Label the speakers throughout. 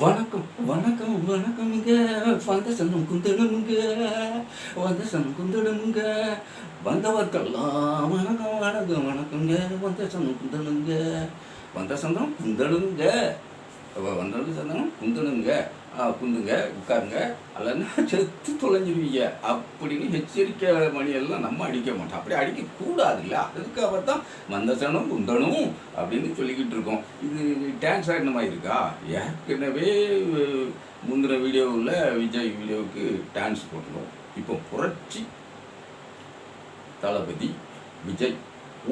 Speaker 1: வணக்கம் வணக்கம் வணக்கமுங்க. வந்த சங்கம் குந்தடமுங்க வந்த சங்கம் குந்தடமுங்க வந்தவர்க்கெல்லாம் வணக்கம் வணக்கம் வணக்கங்க வந்த சங்கம் குந்தடமுங்க வந்த சங்கம் குந்தடமுங்க வந்தவங்க சங்கம் குந்தடமுங்க குந்துங்க உட்காருங்க. அல்லைன்னா செத்து தொலைஞ்சிருவீங்க. அப்படின்னு எச்சரிக்கை மணியெல்லாம் நம்ம அடிக்க மாட்டோம். அப்படி அடிக்கக்கூடாது இல்லை அதுக்காக தான் மந்தசனம் குந்தனும் அப்படின்னு சொல்லிக்கிட்டு இருக்கோம். இது டான்ஸ் ஆடின மாதிரி இருக்கா? ஏற்கனவே முந்தின வீடியோவில் விஜய் வீடியோவுக்கு டான்ஸ் போட்டோம் இப்போ புரட்சி தளபதி விஜய்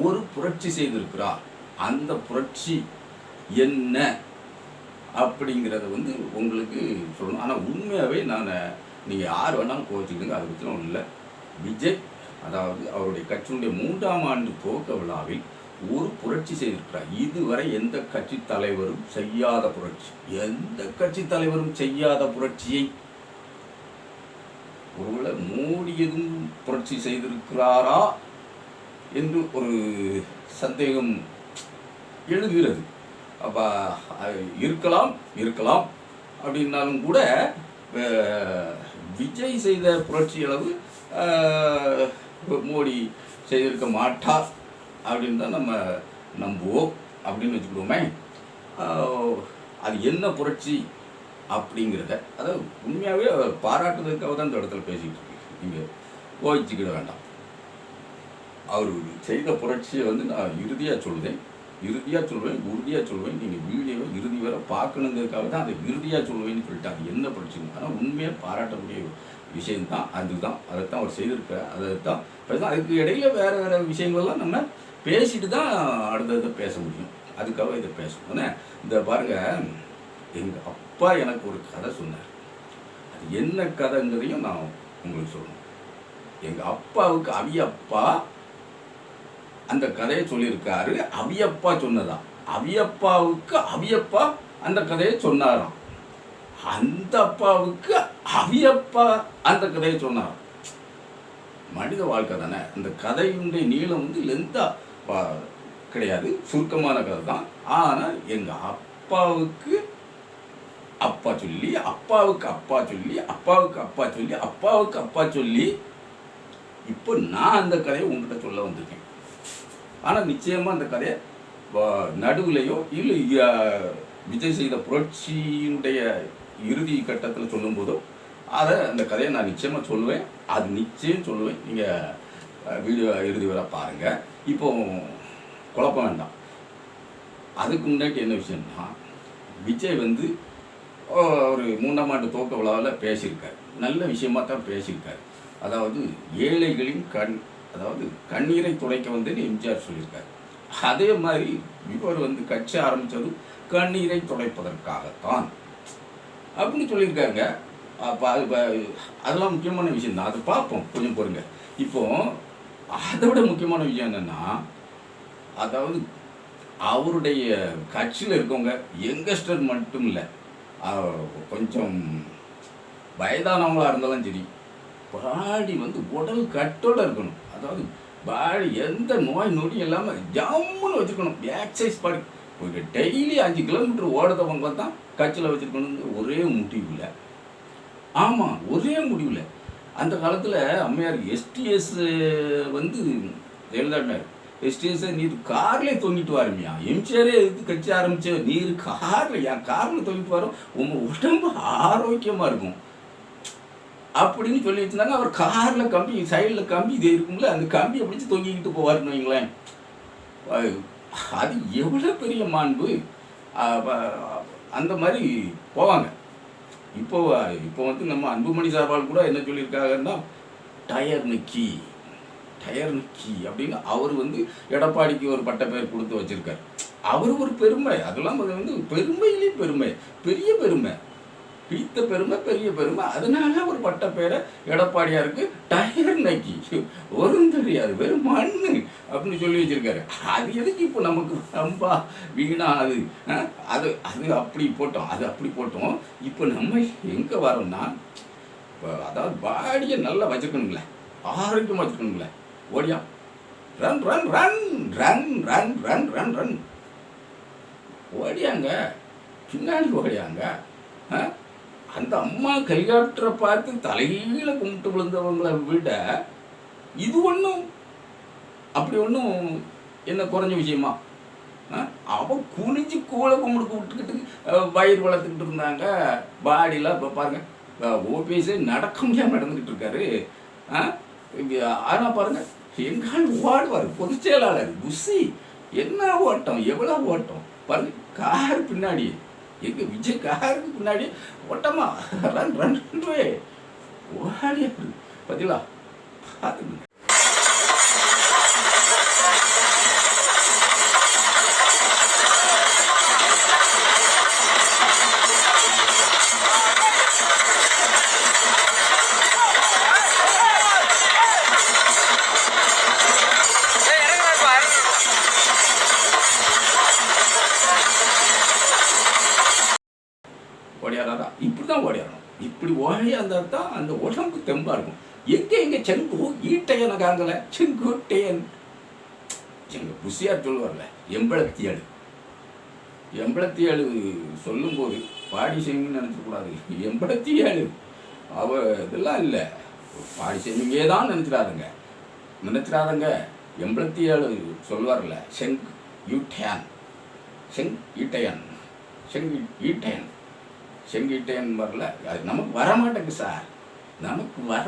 Speaker 1: ஒரு புரட்சி செய்திருக்கிறார். அந்த புரட்சி என்ன அப்படிங்கிறத வந்து உங்களுக்கு சொல்லணும். ஆனால் உண்மையாகவே நான் நீங்கள் யார் வேணாலும் கோச்சிக்கிடுங்க அதை பற்றி ஒன்றும் இல்லை. விஜய் அதாவது அவருடைய கட்சியினுடைய மூன்றாம் ஆண்டு துவக்க விழாவில் ஒரு புரட்சி செய்திருக்கிறார். இதுவரை எந்த கட்சி தலைவரும் செய்யாத புரட்சி. எந்த கட்சி தலைவரும் செய்யாத புரட்சியை ஒருவேளை மோடி எதுவும் புரட்சி செய்திருக்கிறாரா என்று ஒரு சந்தேகம் எழுகிறது. இருக்கலாம் இருக்கலாம். அப்படின்னாலும் கூட விஜய் செய்த புரட்சி அளவு மோடி செய்திருக்க மாட்டார் அப்படின்னு தான் நம்ம நம்புவோம் அப்படின்னு வச்சுக்கிடுவோமே. அது என்ன புரட்சி அப்படிங்கிறத அதாவது உண்மையாகவே பாராட்டுறதுக்காக தான் இந்த இடத்துல பேசிக்கிட்டு இருக்கு நீங்கள் கோவிச்சுக்கிட வேண்டாம். அவர் செய்த புரட்சியை வந்து நான் இறுதியாக சொல்லுதேன் இறுதியாக சொல்லுவேன் உறுதியாக சொல்லுவேன் நீங்கள் வீடியோவை இறுதி வரை பார்க்கணுங்கிறதுக்காக தான் அதை இறுதியாக சொல்லுவேன்னு சொல்லிட்டு அது என்ன பிரச்சனை ஆனால் உண்மையாக பாராட்டக்கூடிய விஷயம்தான். அதுதான். அதைத்தான் அவர் செய்திருக்கார் அதை தான் அதுக்கு இடையில வேறு வேறு விஷயங்கள்லாம் நம்ம பேசிட்டு தான் அடுத்ததை பேச முடியும். அதுக்காக இதை பேசணும் இந்த பாருங்கள் எங்கள் அப்பா எனக்கு ஒரு கதை சொன்னார். அது என்ன கதைங்கிறதையும் நான் உங்களுக்கு சொல்லணும். எங்கள் அப்பாவுக்கு அவியப்பா அந்த கதையை சொல்லியிருக்காரு. அவியப்பா சொன்னதா அவியப்பாவுக்கு அவியப்பா அந்த கதையை சொன்னாராம். அந்த அப்பாவுக்கு அவியப்பா அந்த கதையை சொன்னாராம். மனித வாழ்க்கை தானே. அந்த கதையினுடைய நீளம் வந்து லென்த்தா கிடையாது. சுருக்கமான கதை தான். ஆனால் எங்கள் அப்பாவுக்கு அப்பா சொல்லி அப்பாவுக்கு அப்பா சொல்லி அப்பாவுக்கு அப்பா சொல்லி அப்பாவுக்கு அப்பா சொல்லி இப்போ நான் அந்த கதையை உங்ககிட்ட சொல்ல வந்திருக்கேன். ஆனால் நிச்சயமாக அந்த கதையை நடுவுலையோ இல்லை விஜய் செய்த புரட்சியினுடைய இறுதி கட்டத்தில் சொல்லும்போதோ அதை அந்த கதையை நான் நிச்சயமாக சொல்லுவேன். அது நிச்சயம் சொல்லுவேன். நீங்கள் வீடியோ இறுதி வரை பாருங்கள் இப்போ குழப்பம் வேண்டாம். அதுக்கு முன்னாடி என்ன விஷயம்னா விஜய் வந்து ஒரு மூணாம் ஆண்டு தோக்க விழாவில் பேசியிருக்கார். நல்ல விஷயமாக தான் பேசியிருக்கார். அதாவது ஏழைகளின் கண் அதாவது கண்ணீரை துடைக்க வந்து எம்ஜிஆர் சொல்லியிருக்கார். அதே மாதிரி இவர் வந்து கட்சி ஆரம்பித்ததும் கண்ணீரை துடைப்பதற்காகத்தான். அப்படின்னு சொல்லியிருக்காங்க அப்போ அது அதெல்லாம் முக்கியமான விஷயம் தான். அதை பார்ப்போம். கொஞ்சம் பொறுங்க. இப்போ அதை விட முக்கியமான விஷயம் என்னென்னா அதாவது அவருடைய கட்சியில் இருக்கவங்க யங்கஸ்டர் மட்டும் இல்லை. கொஞ்சம் வயதானவங்களா இருந்தாலும் சரி பாடி வந்து உடல் கட்டோட இருக்கணும். அதாவது பாடி எந்த நோய் நொடி இல்லாமல் ஜம்முன்னு வச்சுருக்கணும். Exercise body. ஒரு டெய்லி அஞ்சு கிலோமீட்டர் ஓடுறவங்க தான் கட்சியில் வச்சுருக்கணுங்கிற ஒரே முடிவில் ஆமாம் ஒரே முடிவில் அந்த காலத்தில் அம்மையார் எஸ்டிஎஸ் வந்து ஜெயலலிதாண்டார் எஸ்டிஎஸ் நீர் கார்லேயே தொங்கிட்டு வாருமியா எம்ஜிஆரே இது கட்சி ஆரம்பிச்சு? நீர் காரில் என் காரில் தொங்கிட்டு வரும் உங்கள் உடம்பு ஆரோக்கியமாக இருக்கும். அப்படின்னு சொல்லி வச்சிருந்தாங்க. அவர் காரில் கம்பி சைடில் கம்பி இது இருக்கும்ல அந்த கம்பியை பிடிச்சி தொங்கிக்கிட்டு போவாருன்னு வைங்களேன். அது எவ்வளோ பெரிய மாண்பு. அந்த மாதிரி போவாங்க. இப்போ இப்போ வந்து நம்ம அன்புமணி சார்பால் கூட என்ன சொல்லியிருக்காங்கன்னா டயர் நிக்கி டயர் நிக்கி அப்படின்னு அவர் வந்து எடப்பாடிக்கு ஒரு பட்ட பேர் கொடுத்து வச்சுருக்கார். அவர் ஒரு பெருமை. அதெல்லாம் வந்து பெருமையிலே பெருமை. பெரிய பெருமை. பீத்த பெருமை பெரிய பெருமை. அதனால ஒரு பட்ட பேரை எடப்பாடியாருக்கு டயர் நக்கி. வரும் தெரியாது வெறும் மண்ணு அப்படின்னு சொல்லி வச்சிருக்காரு. அது எதுக்கு இப்போ நமக்கு ரொம்ப வீணா அது? அது அது அப்படி போட்டோம் அது அப்படி போட்டோம். இப்போ நம்ம எங்கே வரோம்னா இப்போ அதாவது பாடியை நல்லா வச்சுக்கணுங்களே. ஆரோக்கியமாக வச்சுக்கணுங்களே. ஓடியா. Run run run run run run run run. ஓடியாங்க. பின்னாடி ஓடியாங்க. ஆ? அந்த அம்மா கைகாட்டுற பார்த்து தலையில கும்பிட்டு விழுந்தவங்களை விட இது ஒன்றும் அப்படி ஒன்றும் என்ன குறைஞ்ச விஷயமா? ஆ? அவன் குனிஞ்சு கூலை கும்பிட்டு விட்டுக்கிட்டு வயிறு வளர்த்துக்கிட்டு இருந்தாங்க. பாடியெலாம் இப்போ பாருங்க. ஓபிஎஸ்ஸே நடக்க முடியாமல் நடந்துக்கிட்டு இருக்காரு. ஆ? ஆனால் பாருங்க. எங்கால் ஓடுவார் பொதுச் செயலாளர் குசி என்ன ஓட்டம்? எவ்வளோ ஓட்டம்? பாருங்க கார் பின்னாடி எங்க விஜய் காருக்கு முன்னாடி ஓட்டமா ரன் ரன் ஓடி பார்த்தீங்களா பாருங்க இப்படி இருந்தால் தான் அந்த உடம்பு தெம்பாக இருக்கும். எங்கே எங்கே செங்கு? ஈட்டையனை காங்கல செங்குட்டையன் எங்கள் புசியார் சொல்லுவார்ல எம்பளத்தி ஏழு. எம்பளத்தி ஏழு சொல்லும்போது பாடி செய்யுங்கன்னு நினச்சக்கூடாது எம்பளத்தி ஏழு. அவ இதெல்லாம் இல்லை. பாடி செய்யுங்கே தான் நினச்சிடாதுங்க. நினச்சிடாதங்க. எம்பளத்தி ஏழு சொல்வார்ல செங் யூட்டையான் செங் ஈட்டையன். செங் ஈட்டையன். செங்கிட்டேன் வரல. அது நமக்கு வர சார். நமக்கு வர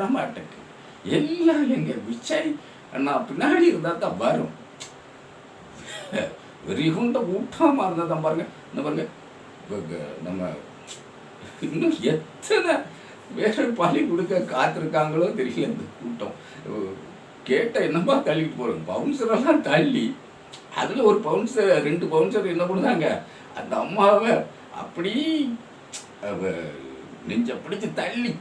Speaker 1: எல்லாம் எங்கள் விஜய் அண்ணா பின்னாடி இருந்தால் தான் வரும். வெறிகுண்ட ஊட்டமாக இருந்தால் தான் பாருங்க. இந்த பாருங்க. நம்ம இன்னும் எத்தனை வேற பழி கொடுக்க காத்திருக்காங்களோ தெரியல இந்த கூட்டம். கேட்ட என்னப்பா தள்ளிட்டு போகிறோம் பவுன்சரெல்லாம் தள்ளி அதில் ஒரு பவுன்சர் ரெண்டு பவுன்சர் என்ன பண்ணுதாங்க? அந்த அம்மாவை அப்படி நெஞ்ச பிடிச்சு தள்ளி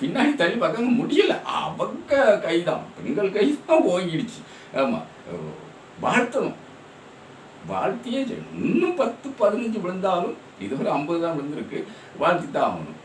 Speaker 1: பின்னாடி தள்ளி பார்க்க முடியல. அவங்க கைதான் பெண்கள் கை தான் ஓங்கிடுச்சு ஆமாம் வாழ்த்தணும். வாழ்த்தியே இன்னும் பத்து பதினஞ்சு விழுந்தாலும் இதுவரை ஐம்பது தான் விழுந்திருக்கு. வாழ்த்தி தான் ஆகணும்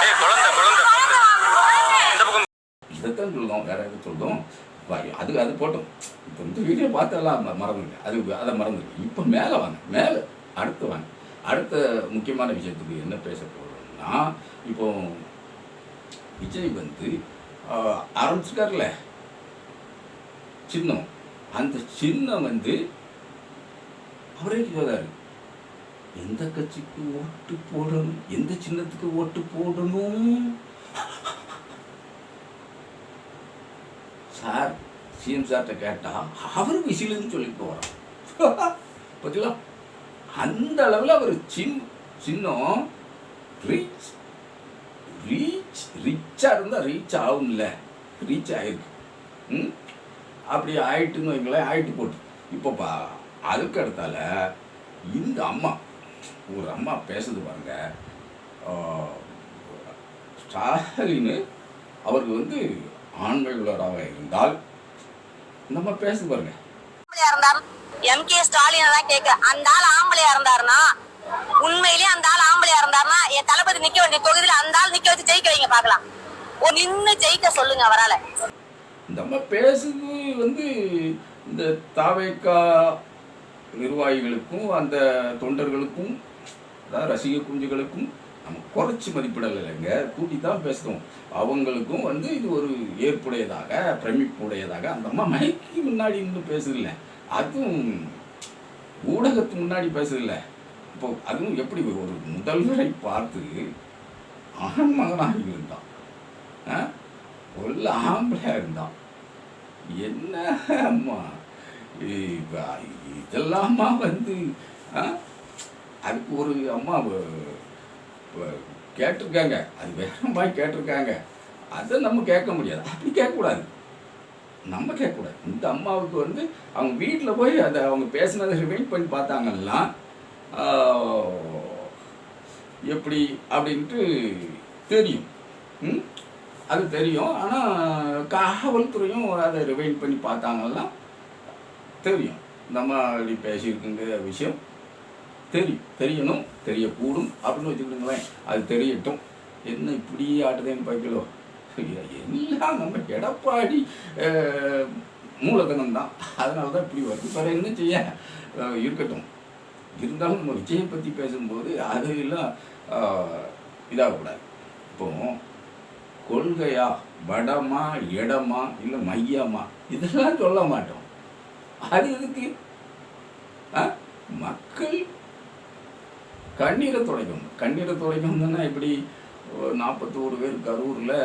Speaker 2: ஏய் குழந்தை குழந்தை குழந்தை. இந்த பக்கம்
Speaker 1: இதைத்தான் சொல்லுவோம் வேற எதுவும் சொல்லுவோம் வா- அது அது போட்டோம் இப்போ இந்த அதெல்லாம் மறந்துங்க அது அதை மறந்துருக்கு இப்போ மேலே வாங்க மேலே அடுத்து வாங்க அடுத்த முக்கியமான விஷயத்துக்கு என்ன பேச போகிறோம்னா இப்போ விஜய் வந்து ஆஹ், ஆரம்பிச்சிட்டார்ல. சின்னம். அந்த சின்னம் வந்து அவரே சொல்றாரு எந்த கட்சிக்கு ஓட்டு போடணும்? எந்த சின்னத்துக்கு ஓட்டு போடணும்? சார் சிஎம் சார்கிட்ட கேட்டால் அவர் விசிலுன்னு சொல்லிட்டு வரோம் பார்த்தீங்களா அந்த அளவில் அவர் சின் சின்னம் ரீச் ரீச் ரிச்சாக இருந்தால் ரீச் ஆகும்ல. ரீச் ஆகிருக்கு ம்? அப்படி ஆயிட்டுன்னு வைங்களேன் ஆயிட்டு போட்டு. இப்போப்பா அதுக்கு அடுத்தால இந்த அம்மா ஒரு அம்மா பேசுது பாருங்க. ஆஹ், ஸ்டாலின் அவருக்கு வந்து ஆண்கள் உள்ளவராக இருந்தால் நம்ம பேசுது பாருங்க.
Speaker 3: எம் கே ஸ்டாலின் தான் கேக்க அந்த ஆள் ஆம்பளையா இருந்தாருன்னா உண்மையிலேயே அந்த ஆள் ஆம்பளையா இருந்தாருன்னா என் தளபதி நிக்க வேண்டிய தொகுதியில அந்த ஆள் நிக்க வச்சு ஜெயிக்க வைங்க பாக்கலாம் ஒரு நின்னு ஜெயிக்க சொல்லுங்க அவரால.
Speaker 1: இந்த அம்மா பேசுது வந்து இந்த தாவேக்கா நிர்வாகிகளுக்கும் அந்த தொண்டர்களுக்கும் அதாவது ரசிக குஞ்சுகளுக்கும் நம்ம குறைச்சி மதிப்பிடலைங்க கூட்டி தான் பேசுகிறோம் அவங்களுக்கும் வந்து இது ஒரு ஏற்புடையதாக பிரமிப்புடையதாக. அந்த அம்மா மைக்கு முன்னாடி நின்று பேசுதில்ல அதுவும் ஊடகத்து முன்னாடி பேசுதில்ல இப்போ அதுவும் எப்படி ஒரு முதல்வரை பார்த்து ஆண் மகனாக இருந்தான். ஆ? ஆம்பளையாக இருந்தான். என்ன அம்மா? இதெல்லாமா வந்து ஆ? அதுக்கு ஒரு அம்மா கேட்டிருக்காங்க. அது வேற மாதிரி கேட்டிருக்காங்க. அதை நம்ம கேட்க முடியாது. அப்படி கேட்கக்கூடாது. நம்ம கேட்கக்கூடாது. இந்த அம்மாவுக்கு வந்து அவங்க வீட்டில் போய் அதை அவங்க பேசினதை ரிவைண்ட் பண்ணி பார்த்தாங்கன்னா எப்படி அப்படின்ட்டு தெரியும். ம்? அது தெரியும். ஆனால் காவல்துறையும் அதை ரிவைண்ட் பண்ணி பார்த்தாங்கன்னா தெரியும். நம்ம அப்படி பேசியிருக்குங்கிற விஷயம். தெரியும் தெரியணும் தெரியக்கூடும் அப்படின்னு வச்சுக்கிட்டுங்களேன் அது தெரியட்டும். என்ன இப்படி ஆட்டுதேன்னு பார்க்கலோ எல்லாம் நம்ம எடப்பாடி மூலதனம் தான் அதனால தான் இப்படி வருது. வேறு என்ன செய்ய? இருக்கட்டும். இருந்தாலும் நம்ம விஜயை பற்றி பேசும்போது அதையெல்லாம் இதாகக்கூடாது. இப்போ கொள்கையா வடமா இடமா இல்லை மையமா? இதெல்லாம் சொல்ல மாட்டோம். அது எதுக்கு ஆ? மக்கள் கண்ணீரை துடைக்கணும். கண்ணீரை துடைக்கணும்னா இப்படி நாற்பத்தோரு பேர் கரூரில்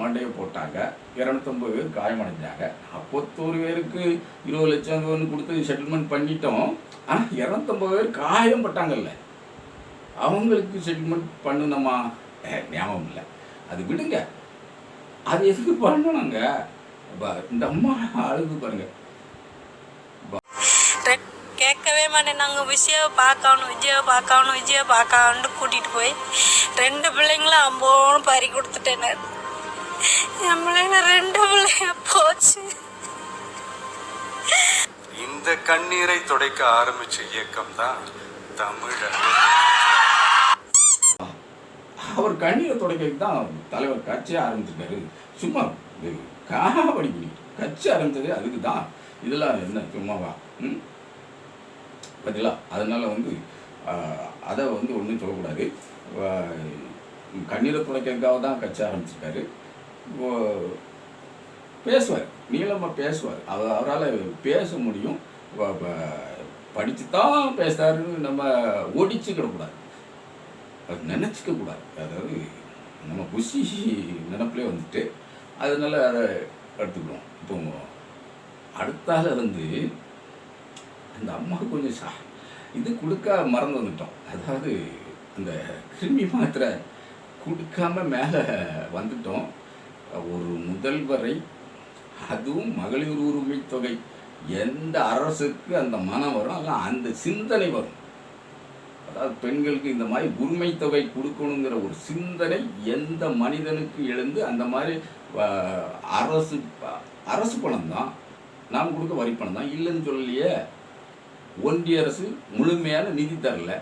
Speaker 1: மண்டையை போட்டாங்க. இரநூத்தொம்பது பேர் காயமடைஞ்சாங்க. நாற்பத்தோரு பேருக்கு இருபது லட்சம் ஒன்று கொடுத்து செட்டில்மெண்ட் பண்ணிட்டோம். ஆனால் இரநூத்தொம்பது பேர் காயம் பட்டாங்கல்ல அவங்களுக்கு செட்டில்மெண்ட் பண்ணணுமா ஞாபகம் இல்லை. அது விடுங்க. அது எதுக்கு பண்ணணுங்க? இந்த அம்மா அழுது பாருங்க.
Speaker 4: கேட்கவே மாட்டேன். நாங்கள் விஜயை பார்க்கணும் விஜயை பார்க்கணும் விஜயை பார்க்கணுன்ட்டு கூட்டிகிட்டு போய் ரெண்டு பிள்ளைங்களும் அம்போன்னு பறி கொடுத்துட்டேன். என் பிள்ளைங்க ரெண்டு பிள்ளைங்க போச்சு.
Speaker 5: இந்த கண்ணீரை துடைக்க ஆரம்பிச்ச இயக்கம் தான் தமிழர்.
Speaker 1: அவர் கண்ணீரை துடைக்கிறதுக்கு தான் தலைவர் கட்சியை ஆரம்பிச்சிருக்காரு சும்மா காவடி கட்சி ஆரம்பிச்சது அதுக்கு தான். இதெல்லாம் என்ன சும்மாவா? ம்? பார்த்தீங்களா அதனால் வந்து அதை வந்து ஒன்றும் சொல்லக்கூடாது. கண்ணீரை துடைக்கிறதுக்காக தான் கட்சி ஆரம்பிச்சிருக்காரு. பேசுவார். நீளமாக பேசுவார். அவர் அவரால் பேச முடியும். படித்து தான் பேசுகிறாருன்னு நம்ம ஒடிச்சுக்கிடக்கூடாது அது நினச்சிக்க கூடாது. அதாவது நம்ம குஷி நினப்பிலே வந்துட்டு அதனால அதை எடுத்துக்கிறோம் இப்போ அடுத்தால வந்து அந்த அம்மாவுக்கு கொஞ்சம் சா இது கொடுக்க மறந்து வந்துட்டோம். அதாவது அந்த கிருமி மாத்திரை கொடுக்காம மேலே வந்துட்டோம். ஒரு முதல்வரை அதுவும் மகளிர் உரிமை தொகை. எந்த அரசுக்கு அந்த மனம் வரும் அல்ல அந்த சிந்தனை வரும். அதாவது பெண்களுக்கு இந்த மாதிரி உரிமை தொகை கொடுக்கணுங்கிற ஒரு சிந்தனை எந்த மனிதனுக்கு எழுந்து அந்த மாதிரி அரசு அரசு பணம் தான் நாம் கொடுக்க வரி பணம் தான் இல்லைன்னு சொல்லலையே. ஒன்றிய அரசு முழுமையான நிதி தரல.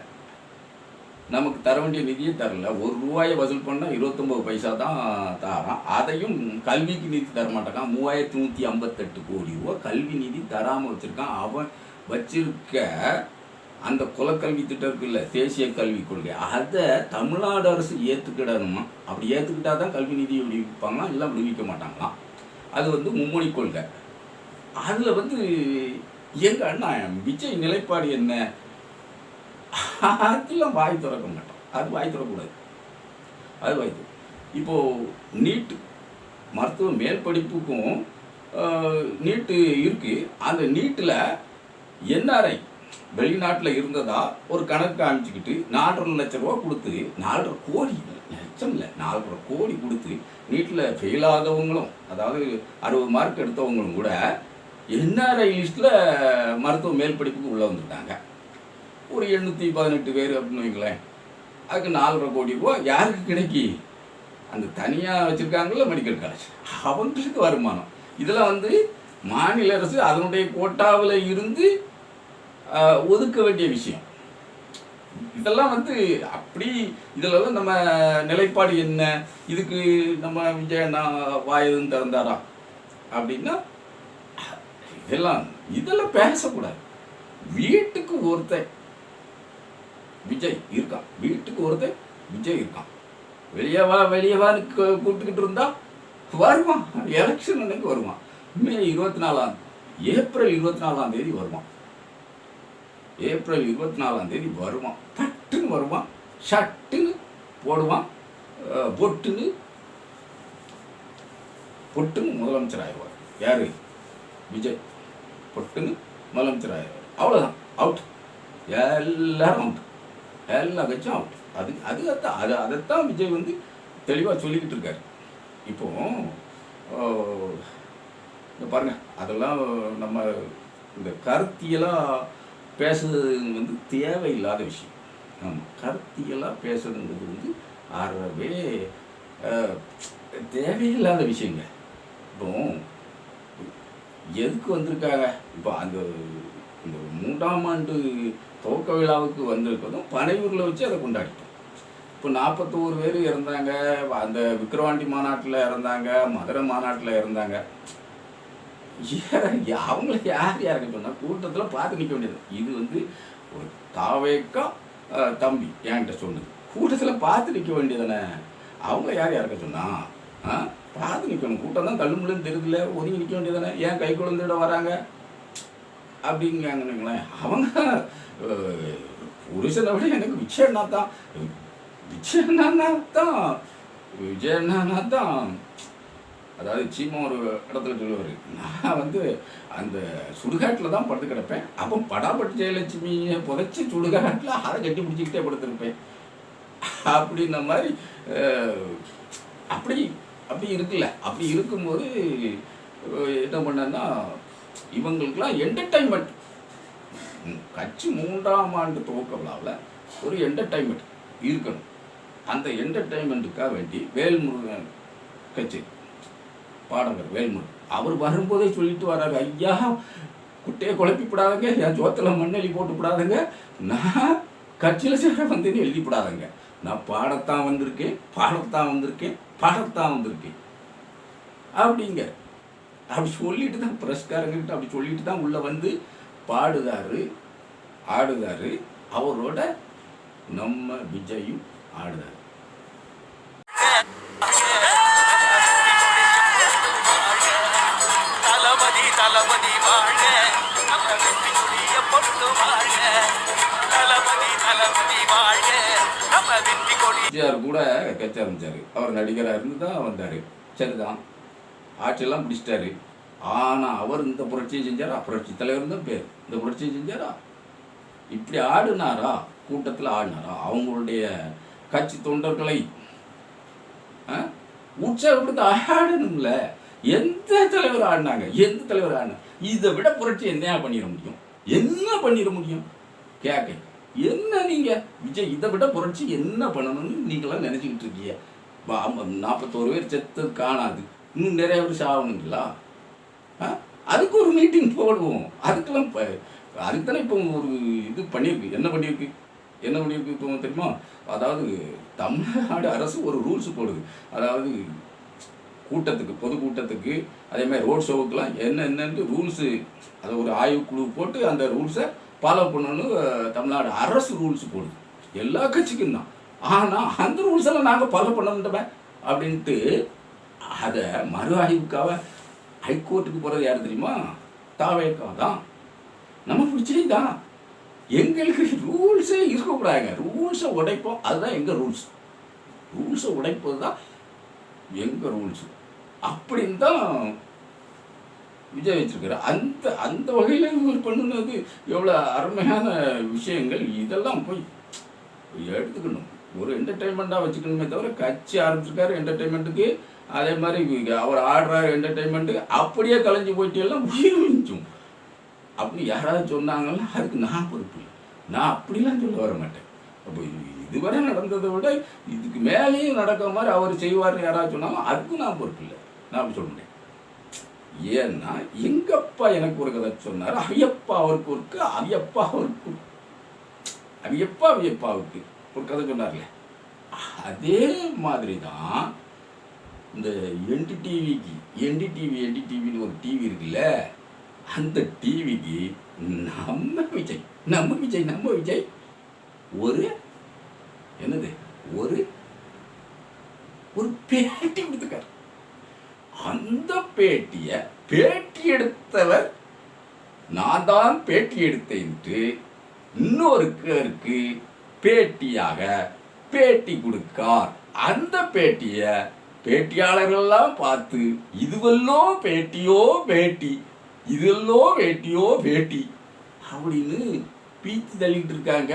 Speaker 1: நமக்கு தர வேண்டிய நிதியே தரல. ஒரு ரூபாயை வசூல் பண்ணால் இருபத்தொம்பது பைசா தான் தரான். அதையும் கல்விக்கு நிதி தர மாட்டேங்கான் மூவாயிரத்தி நூற்றி ஐம்பத்தெட்டு கோடி ரூபா கல்வி நிதி தராமல் வச்சுருக்கான். அவன் வச்சிருக்க அந்த குலக்கல்வி திட்டம் இருக்குல்ல தேசிய கல்விக் கொள்கை. அதை தமிழ்நாடு அரசு ஏற்றுக்கிடணுமா அப்படி ஏற்றுக்கிட்டா தான் கல்வி நிதி விடுவிப்பாங்களாம் இல்லை விடுவிக்க மாட்டாங்களாம்? அது வந்து மும்மொழி கொள்கை. அதில் வந்து எங்கள் அண்ணா விஜய் நிலைப்பாடு என்ன? அதெல்லாம் வாய் திறக்க மாட்டோம் அது வாய் திறக்கக்கூடாது. அது வாய் திற இப்போது நீட்டு மருத்துவ மேல் படிப்புக்கும் நீட்டு இருக்குது அந்த நீட்டில் என்ஆர்ஐ வெளிநாட்டில் இருந்ததா ஒரு கணக்கு காமிச்சிக்கிட்டு நாலரை லட்ச ரூபா கொடுத்து நாலரை கோடி லட்சம் இல்லை நாலரை கோடி கொடுத்து நீட்டில் ஃபெயில் ஆதவங்களும் அதாவது அறுபது மார்க் எடுத்தவங்களும் கூட என்ஆர்ஐ லிஸ்ட்டில் மருத்துவ மேல் படிப்புக்கு உள்ளே வந்துட்டாங்க ஒரு எண்ணூற்றி பதினெட்டு பேர் அப்படின்னு வைங்களேன். அதுக்கு நாலரை கோடி ரூபா யாருக்கு கிடைக்கி? அந்த தனியாக வச்சுருக்காங்கல்ல மெடிக்கல் காலேஜ் அவங்களுக்கு வருமானம். இதெல்லாம் வந்து மாநில அரசு அதனுடைய கோட்டாவில் இருந்து ஒதுக்க வேண்டிய விஷயம். இதெல்லாம் வந்து அப்படி இதிலெல்லாம் நம்ம நிலைப்பாடு என்ன? இதுக்கு நம்ம விஜய் அண்ணா வாய் திறந்தாரா? அப்படின்னா இதெல்லாம் இதெல்லாம் பேசக்கூடாது. வீட்டுக்கு ஒருத்தன் விஜய் இருக்கான். வீட்டுக்கு ஒருத்தன் விஜய் இருக்கான். வெளியே வா வெளியே வான்னு கூப்பிட்டுக்கிட்டு இருந்தா வருவான். எலெக்ஷன் அன்னைக்கு வருவான். மே இருபத்தி நாலாம் ஏப்ரல் இருபத்தி நாலாம் தேதி வருவான். ஏப்ரல் இருபத்தி நாலாம் தேதி வருவான். பட்டுன்னு வருவான். ஷட்டுன்னு போடுவான். பொட்டுன்னு பொட்டுன்னு முதலமைச்சர் ஆயிடுவார். யாரு? விஜய். பொட்டுன்னு முதலமைச்சர் ஆயிடுவார் அவ்வளோதான் அவுட் எல்லாரும் அவுட் எல்லா கட்சியும் அவுட் அது அது அதான் அது அதைத்தான் விஜய் வந்து தெளிவாக சொல்லிக்கிட்டு இருக்காரு. இப்போ இந்த பாருங்கள் அதெல்லாம் நம்ம இந்த கருத்தியெல்லாம் பேசுறது வந்து தேவையில்லாத விஷயம். ஆமாம் கருத்தியலாக பேசுறதுங்கிறது வந்து அறவே தேவையில்லாத விஷயங்க. இப்போ எதுக்கு வந்திருக்காங்க? இப்போ அந்த இந்த மூன்றாம் ஆண்டு துவக்க விழாவுக்கு வந்திருக்கதும் பனையூரில் வச்சு அதை கொண்டாடிட்டோம். இப்போ நாற்பத்தோரு பேர் இறந்தாங்க அந்த விக்கிரவாண்டி மாநாட்டில் இறந்தாங்க மதுரை மாநாட்டில் இறந்தாங்க. அவங்கள யார் யாருக்கு சொன்னால் கூட்டத்தில் பார்த்து நிற்க வேண்டியது. இது வந்து ஒரு தாவேக்கா தம்பி என்கிட்ட சொன்னது. கூட்டத்தில் பார்த்து நிற்க வேண்டியதானே அவங்கள யார் யாருக்க சொன்னா ஆ? பார்த்து நிற்கணும் கூட்டம் தான் தள்ளுமுள்ளுன்னு தெரியுதுல ஒதுங்கி நிற்க வேண்டியதானே ஏன் கை குழந்தையோட வராங்க? அப்படிங்காங்கன்னு அவங்க புருஷனை விட எனக்கு விஜயண்ணா தான். விஜயண்ணா தான். விஜயண்ணா தான். அதாவது சீமா ஒரு இடத்துல சொல்லுவார் நான் வந்து அந்த சுடுகாட்டில் தான் படுத்து கிடப்பேன். அப்போ படாபட்டு ஜெயலட்சுமியை புதைச்சி சுடுகாட்டில் அதை கட்டி பிடிச்சிக்கிட்டே படுத்துருப்பேன். அப்படின்ன மாதிரி அப்படி அப்படி இருக்குல்ல. அப்படி இருக்கும்போது என்ன பண்ணேன்னா இவங்களுக்கெல்லாம் என்டர்டைன்மெண்ட் கட்சி மூன்றாம் ஆண்டு துவக்க விழாவில் ஒரு என்டர்டைன்மெண்ட் இருக்கணும். அந்த என்டர்டைன்மெண்ட்டுக்காக வேண்டி வேல்முருகன் கட்சி பாடகர் வேல்முருகன் அவர் வரும்போதே சொல்லிட்டு வர்றாரு ஐயா குட்டையை குழப்பிப்படாதங்க என் சோத்தில் மண்ணெளி போட்டு விடாதங்க நான் கட்சியில் சேர வந்தேன்னு எழுதிப்படாதங்க நான் பாடத்தான் வந்திருக்கேன் பாடத்தான் வந்திருக்கேன் பாடத்தான் வந்திருக்கேன். அப்படிங்க. அப்படி சொல்லிட்டு தான் பிரஸ்காரங்கிட்ட அப்படி சொல்லிட்டு தான் உள்ளே வந்து பாடுதாரு ஆடுதாரு. அவரோட நம்ம விஜயும் ஆடுதாரு. எம்ஜிஆர் கூட கட்சி ஆரம்பிச்சாரு. அவர் நடிகராக இருந்து தான் வந்தார். சரிதான். ஆட்சியெல்லாம் பிடிச்சிட்டாரு ஆனால் அவர் இந்த புரட்சியை செஞ்சாரா? புரட்சி தலைவர் தான் பேர். இந்த புரட்சியை செஞ்சாரா? இப்படி ஆடினாரா? கூட்டத்தில் ஆடினாரா? அவங்களுடைய கட்சி தொண்டர்களை ஆ? உற்சாகப்படுத்த ஆடணும்ல. எந்த தலைவர் ஆடினாங்க? எந்த தலைவர் ஆடினாங்க இதை விட புரட்சி என்ன பண்ணிட முடியும்? என்ன பண்ணிட முடியும்? கேட்க என்ன நீங்க? விஜய் இதை விட புரட்சி என்ன பண்ணணும்னு நீங்களாம் நினைச்சுக்கிட்டு இருக்கீங்க. நாற்பத்தோரு பேர் செத்து காணாது. இன்னும் நிறைய பேர் சாகணுங்களா ஆ? அதுக்கு ஒரு மீட்டிங் போடுவோம். அதுக்கெல்லாம் இப்போ அதுக்கு தானே இப்போ ஒரு இது பண்ணியிருக்கு. என்ன பண்ணியிருக்கு? என்ன பண்ணியிருக்கு இப்போ தெரியுமா? அதாவது தமிழ்நாடு அரசு ஒரு ரூல்ஸ் போடுது. அதாவது கூட்டத்துக்கு பொது கூட்டத்துக்கு அதே மாதிரி ரோட் ஷோவுக்கெல்லாம் என்ன என்னன்ட்டு ரூல்ஸு அதை ஒரு ஆய்வுக்குழு போட்டு அந்த ரூல்ஸை ஃபாலோ பண்ணணும்னு தமிழ்நாடு அரசு ரூல்ஸ் போடுது. எல்லா கட்சிக்கும் தான். ஆனால் அந்த ரூல்ஸ் எல்லாம் நாங்கள் ஃபாலோ பண்ண அப்படின்ட்டு அதை மறு ஆய்வுக்காக ஹைகோர்ட்டுக்கு போகிறது யார் தெரியுமா? தாவேக்கா தான். நம்ம பிடிச்சே தான். எங்களுக்கு ரூல்ஸே இருக்கக்கூடாதுங்க. ரூல்ஸை உடைப்போம். அதுதான் எங்கள் ரூல்ஸ். ரூல்ஸை உடைப்பது தான் எங்கள் ரூல்ஸ். அப்படின்னு தான் விஜய் வச்சிருக்காரு அந்த அந்த வகையில் இவர் பண்ணுனது எவ்வளோ அருமையான விஷயங்கள் இதெல்லாம் போய் எடுத்துக்கணும். ஒரு என்டர்டெயின்மெண்ட்டாக வச்சுக்கணுமே தவிர கட்சி ஆரம்பிச்சிருக்காரு என்டர்டெயின்மெண்ட்டுக்கு அதே மாதிரி அவர் ஆடுறாரு என்டர்டெயின்மெண்ட்டுக்கு அப்படியே கலைஞ்சு போயிட்டு எல்லாம் உயிர் மிஞ்சும். அப்படி யாராவது சொன்னாங்கன்னா அதுக்கு நான் பொறுப்பு இல்லை. நான் அப்படிலாம் சொல்ல வர மாட்டேன். அப்போ இது- இதுவரை நடந்ததை விட இதுக்கு மேலேயும் நடக்கிற மாதிரி அவர் செய்வார்னு யாராவது சொன்னாலும் அதுக்கும் நான் பொறுப்பு இல்லை. நான் அப்படி சொல்ல முடியும் ஏன்னா எங்கப்பா எனக்கு ஒரு கதை சொன்னார்? அவியப்பா அவருக்கு ஒருக்கு அவியப்பா அவருக்கு. அவியப்பா அவியப்பாவுக்கு ஒரு கதை சொன்னார்ல. அதே மாதிரி தான் இந்த என்டிடிவிக்கு என்டிடிவி என்டிடிவின்னு ஒரு டிவி இருக்குல்ல அந்த டிவிக்கு நம்ம விஜய் நம்ம விஜய் நம்ம விஜய் ஒரு என்னது ஒரு ஒரு பேட்டி கொடுத்துருக்காரு. அந்த பேட்டியை பேட்டி எடுத்தவர் நான் தான் பேட்டி எடுத்தேன்ட்டு இன்னொருக்கருக்கு பேட்டியாக பேட்டி கொடுக்கார். அந்த பேட்டியை பேட்டியாளர்கள்லாம் பார்த்து இதுவெல்லோ பேட்டியோ பேட்டி இதுவெல்லோ பேட்டியோ பேட்டி அப்படின்னு பீத்து தள்ளிட்டு இருக்காங்க.